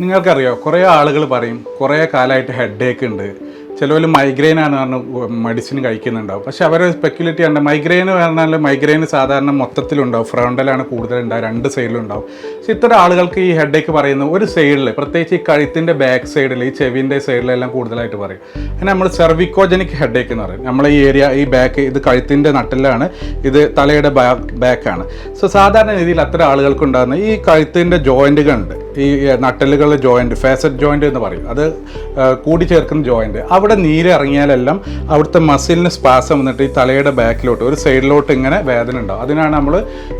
നിങ്ങൾക്കറിയോ കുറേ ആളുകൾ പറയും കുറേ കാലമായിട്ട് ഹെഡ് ഏക്ക് ഉണ്ട്. ചിലവർ മൈഗ്രെയിൻ ആണ് പറഞ്ഞ് മെഡിസിൻ കഴിക്കുന്നുണ്ടാവും. പക്ഷെ അവരെ സ്പെക്യുലേറ്റ് ചെയ്യേണ്ട മൈഗ്രെയിൻ പറഞ്ഞാൽ മൈഗ്രെയിൻ സാധാരണ മൊത്തത്തിലുണ്ടാവും. ഫ്രണ്ടിലാണ് കൂടുതലുണ്ടാവും. രണ്ട് സൈഡിലുണ്ടാവും പക്ഷെ ഇത്തരം ആളുകൾക്ക് ഈ ഹെഡ് ഏക്ക് പറയുന്നത് ഒരു സൈഡിൽ പ്രത്യേകിച്ച് ഈ കഴുത്തിന്റെ ബാക്ക് സൈഡിൽ ഈ ചെവിന്റെ സൈഡിലെല്ലാം കൂടുതലായിട്ട് പറയും. പിന്നെ നമ്മൾ സെർവിക്കോജനിക് ഹെഡ് ഏക്ക് എന്ന് പറയും. നമ്മളെ ഈ ഏരിയ ഈ ബാക്ക് ഇത് കഴുത്തിന്റെ നട്ടിലാണ് ഇത് തലയുടെ ബാക്ക് ബാക്കാണ് സോ സാധാരണ രീതിയിൽ അത്ര ആളുകൾക്ക് ഉണ്ടാകുന്ന ഈ കഴുത്തിന്റെ ജോയിന്റുകളുണ്ട് ഈ നട്ടലുകളുടെ ജോയിന്റ് ഫേസറ്റ് ജോയിന്റ് എന്ന് പറയും. അത് കൂടി ചേർക്കുന്ന ജോയിന്റ് അവിടെ നീര് ഇറങ്ങിയാലെല്ലാം അവിടുത്തെ മസിലിന് സ്പാസം വന്നിട്ട് ഈ തലയുടെ ബാക്കിലോട്ട് ഒരു സൈഡിലോട്ട് ഇങ്ങനെ വേദന ഉണ്ടാവും. അതിനാണ് നമ്മൾ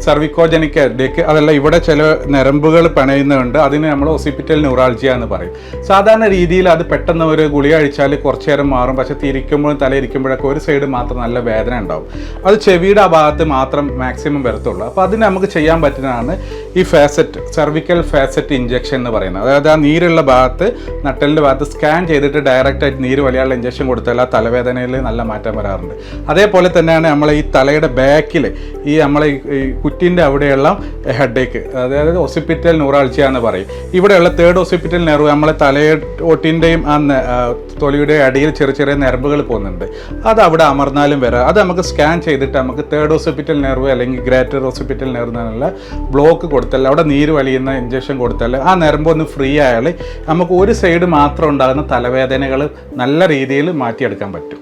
സർവിക്കോജനിക് ഡെക്ക് അതല്ല ഇവിടെ ചില നരമ്പുകൾ പണയുന്നുണ്ട്. അതിന് നമ്മൾ ഒസിപ്പിറ്റൽ ന്യൂറാൾജിയ എന്ന് പറയും. സാധാരണ രീതിയിൽ അത് പെട്ടെന്ന് ഒരു ഗുളിക അഴിച്ചാൽ കുറച്ച് നേരം മാറും. പക്ഷേ തിരിക്കുമ്പോഴും തല ഇരിക്കുമ്പോഴൊക്കെ ഒരു സൈഡ് മാത്രം നല്ല വേദന ഉണ്ടാവും. അത് ചെവിയുടെ ആ ഭാഗത്ത് മാത്രം മാക്സിമം വരത്തുള്ളൂ. അപ്പോൾ അതിന് നമുക്ക് ചെയ്യാൻ പറ്റുന്നതാണ് ഈ ഫാസറ്റ് സെർവിക്കൽ ഫാസറ്റ് ഇഞ്ചക്ഷൻ എന്ന് പറയുന്നത്. അതായത് ആ നീരുള്ള ഭാഗത്ത് നട്ടലിന്റെ ഭാഗത്ത് സ്കാൻ ചെയ്തിട്ട് ഡയറക്റ്റായിട്ട് നീര് വലിയുള്ള ഇഞ്ചക്ഷൻ കൊടുത്താൽ ആ തലവേദനയിൽ നല്ല മാറ്റം വരാറുണ്ട്. അതേപോലെ തന്നെയാണ് നമ്മൾ ഈ തലയുടെ ബാക്കിൽ ഈ നമ്മളെ ഈ- കുറ്റിന്റെ അവിടെയുള്ള ഹെഡേക്ക് അതായത് ഹോസ്പിറ്റൽ ന്യൂറാൾജിയ എന്ന് പറയും. ഇവിടെയുള്ള തേർഡ് ഹോസ്പിറ്റൽ നെർവ് നമ്മളെ തലയോട്ടിന്റെയും ആ തൊലിയുടെ അടിയിൽ ചെറിയ ചെറിയ നെർവുകൾ പോകുന്നുണ്ട്. അത് അവിടെ അമർന്നാലും വരാം. അത് നമുക്ക് സ്കാൻ ചെയ്തിട്ട് നമുക്ക് തേർഡ് ഹോസ്പിറ്റൽ നെർവ് അല്ലെങ്കിൽ ഗ്രേറ്റർ ഹോസ്പിറ്റൽ നെർവ് എന്നുള്ള ബ്ലോക്ക് കൊടുത്താൽ അവിടെ നീര് വലിയുന്ന ഇഞ്ചക്ഷൻ കൊടുത്താൽ ആ നെർമ്പ് ഒന്ന് ഫ്രീ ആയാൽ നമുക്ക് ഒരു സൈഡ് മാത്രം ഉണ്ടാകുന്ന തലവേദനകൾ നല്ല രീതിയിൽ മാറ്റിയെടുക്കാൻ പറ്റും.